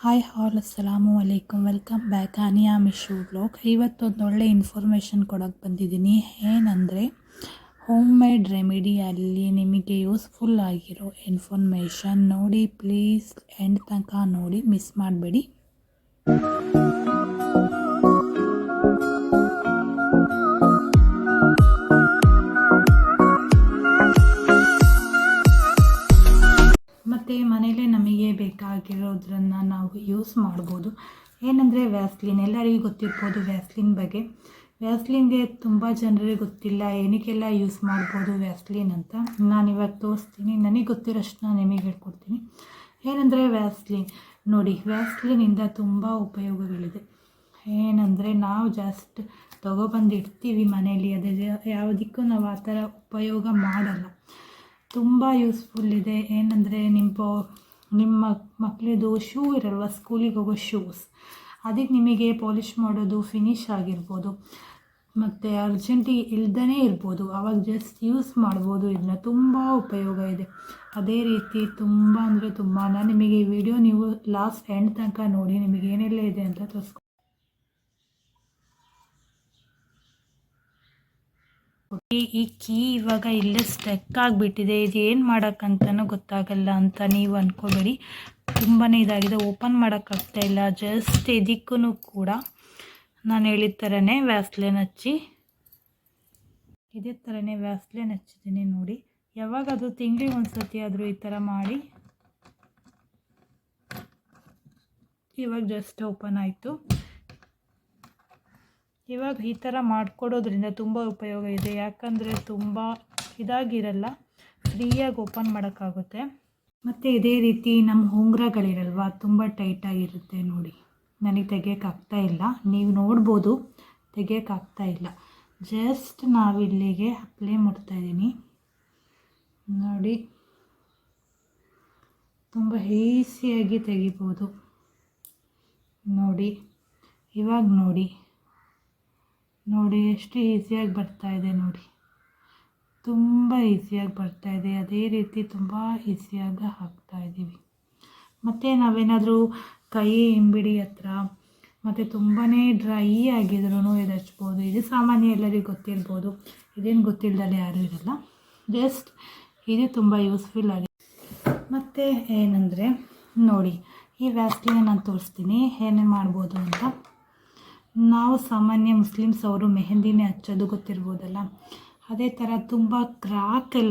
Hi, ಹಾಲ್, ಅಸ್ಸಲಾಮು ಅಲೈಕುಮ್. Welcome back. Aniya Mishu blog. ಇವತ್ತೊಂದು ಒಳ್ಳೆ ಇನ್ಫಾರ್ಮೇಷನ್ ಕೊಡೋಕ್ಕೆ ಬಂದಿದ್ದೀನಿ. ಏನಂದರೆ, ಹೋಮ್ ಮೇಡ್ ರೆಮಿಡಿಯಲ್ಲಿ ನಿಮಗೆ ಯೂಸ್ಫುಲ್ ಆಗಿರೋ ಇನ್ಫಾರ್ಮೇಷನ್ ನೋಡಿ, ಪ್ಲೀಸ್ ಎಂಡ್ ತನಕ ನೋಡಿ, ಮಿಸ್ ಮಾಡಬೇಡಿ. ಮತ್ತು ಮನೇಲೇ ನಮಗೆ ಬೇಕಾಗಿರೋದ್ರನ್ನು ನಾವು ಯೂಸ್ ಮಾಡ್ಬೋದು. ಏನಂದರೆ ವ್ಯಾಸ್ಲಿನ್ ಎಲ್ಲರಿಗೂ ಗೊತ್ತಿರ್ಬೋದು ವ್ಯಾಸ್ಲಿನ್ ಬಗ್ಗೆ. ವ್ಯಾಸ್ಲಿನ್ಗೆ ತುಂಬ ಜನರಿಗೆ ಗೊತ್ತಿಲ್ಲ, ಏನಕ್ಕೆಲ್ಲ ಯೂಸ್ ಮಾಡ್ಬೋದು ವ್ಯಾಸ್ಲಿನ್ ಅಂತ. ನಾನು ಇವಾಗ ತೋರಿಸ್ತೀನಿ, ನನಗೆ ಗೊತ್ತಿರೋಷ್ಟು ನಾನು ನಿಮಗೆ ಹೇಳ್ಕೊಡ್ತೀನಿ. ಏನಂದರೆ ವ್ಯಾಸ್ಲಿನ್ ನೋಡಿ ವ್ಯಾಸ್ಲಿನಿಂದ ತುಂಬ ಉಪಯೋಗಗಳಿದೆ. ಏನಂದರೆ ನಾವು ಜಾಸ್ಟ್ ತೊಗೊಬಂದು ಇಡ್ತೀವಿ ಮನೇಲಿ, ಅದೇ ಯಾವುದಕ್ಕೂ ನಾವು ಆ ಥರ ಉಪಯೋಗ ಮಾಡಲ್ಲ. ತುಂಬ ಯೂಸ್ಫುಲ್ ಇದೆ. ಏನಂದರೆ ನಿಮ್ಮ ನಿಮ್ಮ ಮಕ್ಕಳದು ಶೂ ಇರಲ್ವ? ಸ್ಕೂಲಿಗೆ ಹೋಗೋ ಶೂಸ್ ಅದಕ್ಕೆ ನಿಮಗೆ ಪಾಲಿಷ್ ಮಾಡೋದು ಫಿನಿಶ್ ಆಗಿರ್ಬೋದು. ಮತ್ತು ಅರ್ಜೆಂಟಿಗೆ ಇಲ್ದೇ ಇರ್ಬೋದು. ಆವಾಗ ಜಸ್ಟ್ ಯೂಸ್ ಮಾಡ್ಬೋದು. ಇದನ್ನ ತುಂಬ ಉಪಯೋಗ ಇದೆ. ಅದೇ ರೀತಿ ತುಂಬ ಅಂದರೆ ತುಂಬ ನಾನು ನಿಮಗೆ ವಿಡಿಯೋ ನೀವು ಲಾಸ್ಟ್ ಎಂಡ್ ತನಕ ನೋಡಿ ನಿಮಗೆ ಏನೆಲ್ಲ ಇದೆ ಅಂತ ತೋರಿಸ್ಕೊ ಈ- ಕೀ ಇವಾಗ ಇಲ್ಲೇ ಸ್ಟೆಕ್ ಆಗಿಬಿಟ್ಟಿದೆ. ಇದು ಏನು ಮಾಡೋಕ್ಕಂತನೂ ಗೊತ್ತಾಗಲ್ಲ ಅಂತ ನೀವು ಅಂದ್ಕೋಬೇಡಿ ತುಂಬಾ ಇದಾಗಿದೆ. ಓಪನ್ ಮಾಡೋಕ್ಕಾಗ್ತಾ ಇಲ್ಲ. ಜಸ್ಟ್ ಇದಕ್ಕೂ ಕೂಡ ನಾನು ಹೇಳಿದ ಥರನೇ ವ್ಯಾಸ್ಲಿನ್ ಹಚ್ಚಿ ಇದೇ ಥರನೇ ವ್ಯಾಸ್ಲಿನ್ ಹಚ್ಚಿದ್ದೀನಿ ನೋಡಿ. ಯಾವಾಗ ಅದು ತಿಂಗಳಿಗೆ ಒಂದು ಸತಿ ಆದರೂ ಈ ಥರ ಮಾಡಿ. ಇವಾಗ ಜಸ್ಟ್ ಓಪನ್ ಆಯಿತು. ಇವಾಗ ಈ ಥರ ಮಾಡಿಕೊಡೋದ್ರಿಂದ ತುಂಬ ಉಪಯೋಗ ಇದೆ. ಯಾಕಂದರೆ ತುಂಬ ಇದಾಗಿರಲ್ಲ, ಫ್ರೀಯಾಗಿ ಓಪನ್ ಮಾಡೋಕ್ಕಾಗುತ್ತೆ. ಮತ್ತು ಇದೇ ರೀತಿ ನಮ್ಮ ಉಂಗುರಗಳಿರಲ್ವ, ತುಂಬ ಟೈಟಾಗಿರುತ್ತೆ ನೋಡಿ. ನನಗೆ ತೆಗಿಯೋಕ್ಕಾಗ್ತಾ ಇಲ್ಲ. ನೀವು ನೋಡ್ಬೋದು, ತೆಗಿಯೋಕ್ಕಾಗ್ತಾ ಇಲ್ಲ. ಜಸ್ಟ್ ನಾವಿಲ್ಲಿಗೆ ಅಪ್ಲೈ ಮಾಡ್ತಾಯಿದ್ದೀನಿ ನೋಡಿ, ತುಂಬ ಈಸಿಯಾಗಿ ತೆಗಿಬೋದು. ನೋಡಿ, ಇವಾಗ ನೋಡಿ. ನೋಡಿ, ಎಷ್ಟು ಈಸಿಯಾಗಿ ಬರ್ತಾ ಇದೆ ನೋಡಿ. ತುಂಬ ಈಸಿಯಾಗಿ ಇದೆ. ಅದೇ ರೀತಿ ತುಂಬ ಈಸಿಯಾಗಿ ಹಾಕ್ತಾ ಇದ್ದೀವಿ. ಮತ್ತು ನಾವೇನಾದರೂ ಕೈ ಹಿಂಬಿಡಿ ಹತ್ರ, ಮತ್ತು ತುಂಬಾ ಡ್ರೈ ಆಗಿದ್ರೂ ಇದು ಹಚ್ಬೋದು. ಇದು ಸಾಮಾನ್ಯ ಎಲ್ಲರಿಗೂ ಗೊತ್ತಿರ್ಬೋದು. ಇದೇನು ಗೊತ್ತಿಲ್ಲದಲ್ಲೇ ಯಾರೂ ಇರಲ್ಲ. ಜಸ್ಟ್ ಇದು ತುಂಬ ಯೂಸ್ಫುಲ್ ಆಗಿದೆ ಮತ್ತು ಏನಂದರೆ, ನೋಡಿ, ಈ ವ್ಯಾಸ್ಲಿನ ನಾನು ತೋರಿಸ್ತೀನಿ. ಏನೇನು ಮಾಡ್ಬೋದು ಅಂತ. ನಾವು ಸಾಮಾನ್ಯ ಮುಸ್ಲಿಮ್ಸ್ ಅವರು ಮೆಹಂದಿನೇ ಹಚ್ಚೋದು ಗೊತ್ತಿರ್ಬೋದಲ್ಲ? ಅದೇ ಥರ ತುಂಬ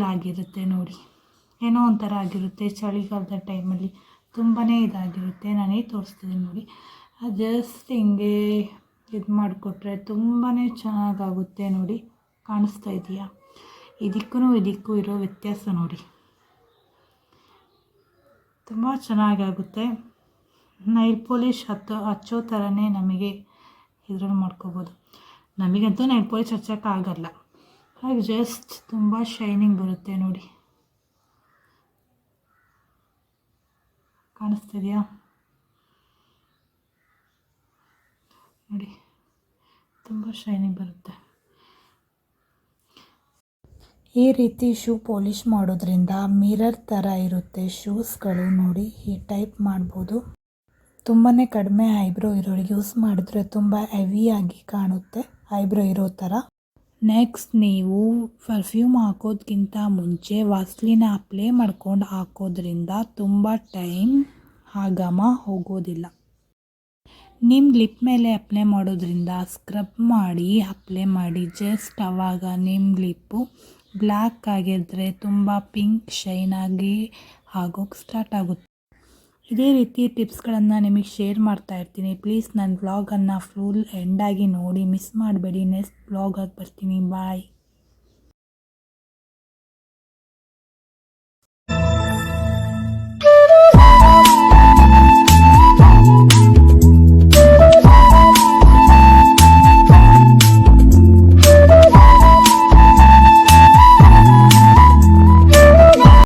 ಆಗಿರುತ್ತೆ ನೋಡಿ. ಏನೋ ಒಂಥರ ಆಗಿರುತ್ತೆ ಚಳಿಗಾಲದ ಟೈಮಲ್ಲಿ. ತುಂಬಾ ಇದಾಗಿರುತ್ತೆ. ನಾನೇ ತೋರಿಸ್ತೀನಿ ನೋಡಿ. ಅದು ಜಸ್ಟ್ ಹಿಂಗೆ ಇದು ಮಾಡಿಕೊಟ್ರೆ ತುಂಬಾ ಚೆನ್ನಾಗಾಗುತ್ತೆ ನೋಡಿ. ಕಾಣಿಸ್ತಾ ಇದೆಯಾ? ಇದಕ್ಕೂ ಇದಕ್ಕೂ ಇರೋ ವ್ಯತ್ಯಾಸ ನೋಡಿ. ತುಂಬ ಚೆನ್ನಾಗಾಗುತ್ತೆ. ನೈಲ್ ಪಾಲಿಷ್ ಹತ್ತೋ, ಹಚ್ಚೋ ಥರನೇ ನಮಗೆ ಇದ್ರಲ್ಲಿ ಮಾಡ್ಕೋಬೋದು. ನಮಗಂತೂ ನೈಟ್ ಪಾಲಿಷ್ ಹಚ್ಚೋಕ್ಕಾಗಲ್ಲ. ಹಾಗೆ ಜಸ್ಟ್ ತುಂಬ ಶೈನಿಂಗ್ ಬರುತ್ತೆ ನೋಡಿ. ಕಾಣಿಸ್ತಿದೆಯಾ? ನೋಡಿ, ತುಂಬ ಶೈನಿಂಗ್ ಬರುತ್ತೆ. ಈ ರೀತಿ ಶೂ ಪಾಲಿಷ್ ಮಾಡೋದ್ರಿಂದ ಮಿರರ್ ಥರ ಇರುತ್ತೆ ಶೂಸ್ಗಳು ನೋಡಿ ಈ ಟೈಪ್ ಮಾಡ್ಬೋದು. ತುಂಬಾ ಕಡಿಮೆ ಐಬ್ರೋ ಇರೋರಿಗೆ ಯೂಸ್ ಮಾಡಿದ್ರೆ ತುಂಬ ಹೆವಿಯಾಗಿ ಕಾಣುತ್ತೆ, ಐಬ್ರೋ ಇರೋ ಥರ ನೆಕ್ಸ್ಟ್ ನೀವು ಪರ್ಫ್ಯೂಮ್ ಹಾಕೋದ್ಕಿಂತ ಮುಂಚೆ ವಾಸ್ಲಿನ ಅಪ್ಲೈ ಮಾಡ್ಕೊಂಡು ಹಾಕೋದ್ರಿಂದ ತುಂಬ ಟೈಮ್ ಆಗಮ ಹೋಗೋದಿಲ್ಲ. ನಿಮ್ಮ ಲಿಪ್ ಮೇಲೆ ಅಪ್ಲೈ ಮಾಡೋದ್ರಿಂದ ಸ್ಕ್ರಬ್ ಮಾಡಿ ಅಪ್ಲೈ ಮಾಡಿ ಜಸ್ಟ್ ಆವಾಗ ನಿಮ್ಮ ಲಿಪ್ಪು ಬ್ಲ್ಯಾಕ್ ಆಗಿದ್ರೆ ತುಂಬ ಪಿಂಕ್ ಶೈನಾಗಿ ಆಗಿ ಆಗೋಕ್ಕೆ ಸ್ಟಾರ್ಟ್ ಆಗುತ್ತೆ. ಇದೇ ರೀತಿ ಟಿಪ್ಸ್ಗಳನ್ನು ನಿಮಗೆ ಶೇರ್ ಮಾಡ್ತಾ ಇರ್ತೀನಿ. ಪ್ಲೀಸ್ ನನ್ನ ವ್ಲಾಗನ್ನು ಫುಲ್ ಎಂಡಾಗಿ ನೋಡಿ. ಮಿಸ್ ಮಾಡಬೇಡಿ. ನೆಕ್ಸ್ಟ್ ವ್ಲಾಗಾಗಿ ಬರ್ತೀನಿ. ಬಾಯ್.